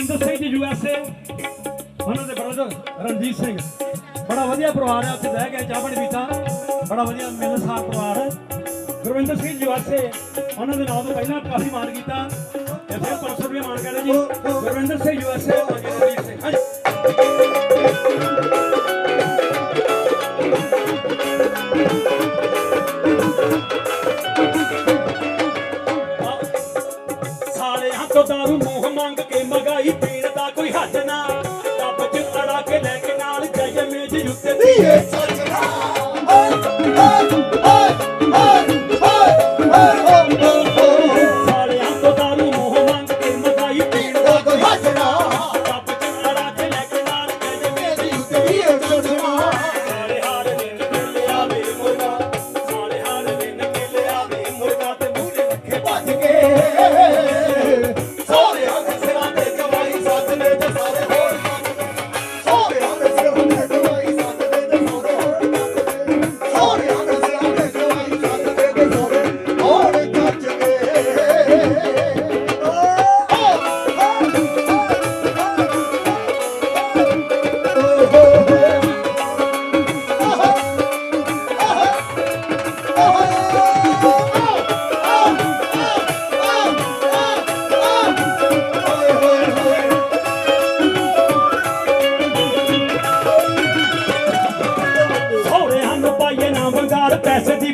Gurvinder Singh ji USA ਉਹਨਾਂ ਦੇ brother Ranjit Singh. ਬੜਾ ਵਧੀਆ ਪਰਿਵਾਰ ਹੈ, ਉੱਥੇ ਬਹਿ ਕੇ ਚਾਹ ਪਾਣੀ ਪੀਤਾ। ਬੜਾ ਵਧੀਆ ਮਿਲਨਸਾਰ ਪਰਿਵਾਰ ਹੈ। ਗੁਰਵਿੰਦਰ ਸਿੰਘ ਯੂਐਸਏ ਉਹਨਾਂ ਦੇ ਨਾਮ ਤੋਂ ਪਹਿਲਾਂ ਕਾਫੀ ਮਾਨ ਕੀਤਾ। ਤੇ ਫਿਰ 500 ਰੁਪਏ ਮਾਨ ਕਰਦੇ ਜੀ। ਗੁਰਵਿੰਦਰ ਸਿੰਘ ਯੂਐਸਏ ਭਾਜੀ ਰਣਜੀਤ ਸਿੰਘ। ਹਾਂਜੀ। ਸਾਲਿਆਂ ਤੋਂ ਦਾਰੂ ਰੱਬ ਚ ਅੜਾ ਕੇ ਲੈ ਕੇ ਨਾਲ ਜਾਈਏ ਮੇਜ ਉੱਤੇ ਧੀਏ ਸੱਜਣਾ ਓਏ ਓਏ ਓਏ ਓਏ ਓਏ ਸਾਲਿਆਂ ਸੌਰੇ ਹਨ ਪਾਈਏ ਨਾ ਵੰਗਾਰ ਪੈਸੇ ਦੀ ਵੀ